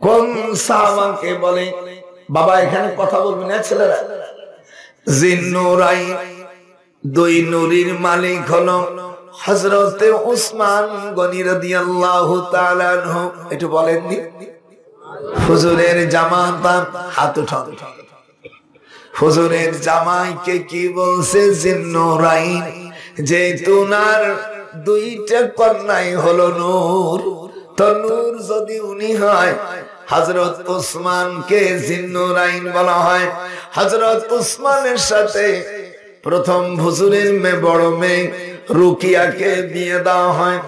কোন বলে, বাবা, এখানে কথা বলবি না, ছেলেরা? জিন্নুরাইন দুই নুরির মালিক হজরতে উসমান একটু বলেননি? হুজুরের হাত উঠান হুজুরের জামাইকে কি বলছে জিন্নুরাইন যে তুনার দুইটা কন্যাই হলো নূর। তো নূর যদি উনি হয় হজরত উসমানকে জিন্নুরাইন বলা হয়। হজরত উসমানের সাথে প্রথম হুজুরের মেয়ে, বড় মেয়ে রুকিয়াকে বিয়ে দেওয়া হয়।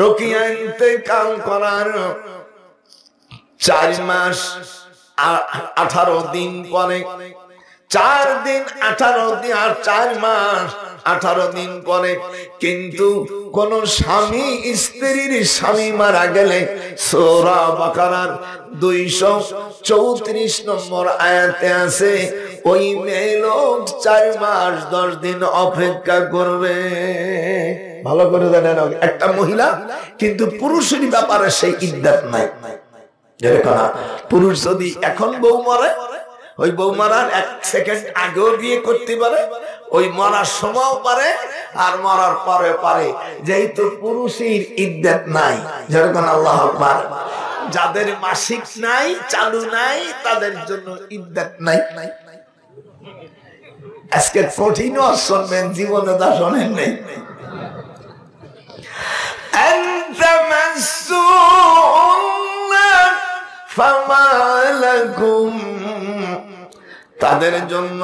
রুকিয়া ইন্তেকাল করার চার মাস আঠারো দিন পরে। চার দিন, আঠারো দিন আর চার মাস আঠারো দিন পরে কিন্তু কোন স্বামী, স্ত্রীর স্বামী মারা গেলে সোরা দুইশো চৌত্রিশ নম্বর আয়াতে আছে, ওই মেয়ে লোক চার মাস দশ দিন অপেক্ষা করবে। ভালো করে জানেন, একটা মহিলা কিন্তু পুরুষের ব্যাপারে সেই ইদ্যাত নাই। পুরুষ যদি এখন বউ মরে ওই বউ মারার এক সেকেন্ড আগেও বিয়ে করতে পারে ওই মরার সময়ও পারে আর মরার পরে পারে যেহেতু পুরুষের ইদ্যাত নাই যেরকম আল্লাহ আকবার যাদের মাসিক নাই চালু নাই তাদের জন্য ইদ্যাত নাই আজকে কঠিন শুনবেন জীবনে তা শোনেন নেই أنت مسؤول فما لكم তাদের জন্য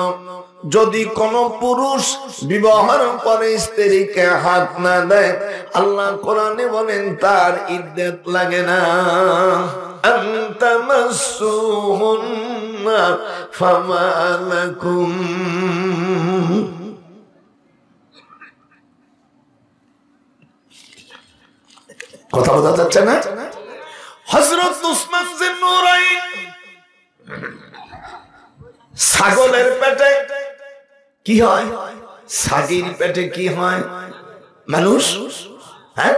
যদি কোন পুরুষ বিবাহের পরে স্ত্রীকে হাত না দেয়, আল্লাহ কোরআনে বলেন, তার ইদ্যত লাগে না। কথা বোঝা যাচ্ছে না? হজরত উসমান ছাগলের পেটে কি হয়? ছাগির পেটে কি হয়? মানুষ? হ্যাঁ?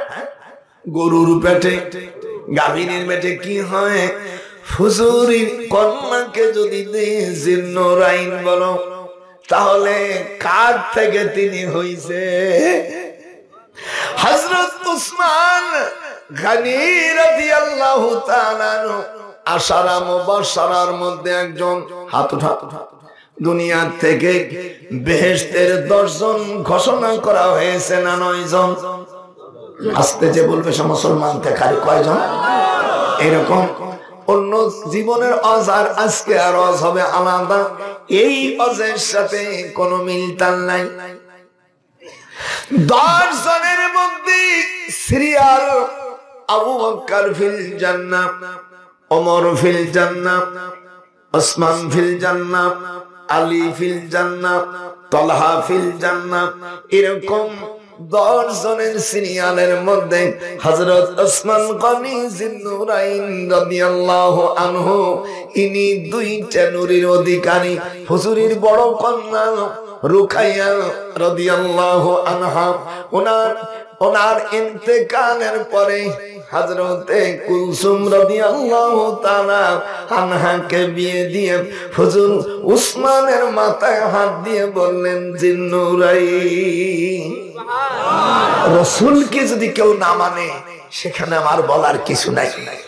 গরুর পেটে গাভীর পেটে কি হয়? হুজুরির কন্যাকে যদি জিন্নুরাইন বলো, তাহলে কার থেকে তিনি হইছে? হজরত উসমান গানি আশারা মুবাশশারার মধ্যে একজন হাত উঠা। দুনিয়া থেকে বেহেশতের দশজন ঘোষণা করা হয়েছে না নয়জন। আস্তে যে বলবে সে মুসলমান থেকে কয়জন? এরকম অন্য জীবনের অজ আর আজকে আর অজ হবে আলাদা। এই অজের সাথে কোনো মিলতাল নাই। দশ জনের মধ্যে সিরিয়াল আবু বকর ফিল জান্নাহ ওমর ফিল জান্নাহ ওসমান ফিল জান্নাহ আলী ফিল জান্নাহ তলহা ফিল জান্নাহ এরকম দশ জনের মধ্যে হযরত ওসমান জিন্নুরাইন আনহু, ইনি দুইটা নূরের অধিকারী, হুজুরের বড় কন্যা। রাদিয়াল্লাহু আনহা ওনার ওনার ইন্তেকালের পরে হযরতে কুলসুম রাদিয়াল্লাহু তাআলা আনহাকে বিয়ে দিয়ে হুজুর উসমানের মাথায় হাত দিয়ে বললেন জিন্নুরাই রসুলকে যদি কেউ না মানে সেখানে আমার বলার কিছু নাই নাই।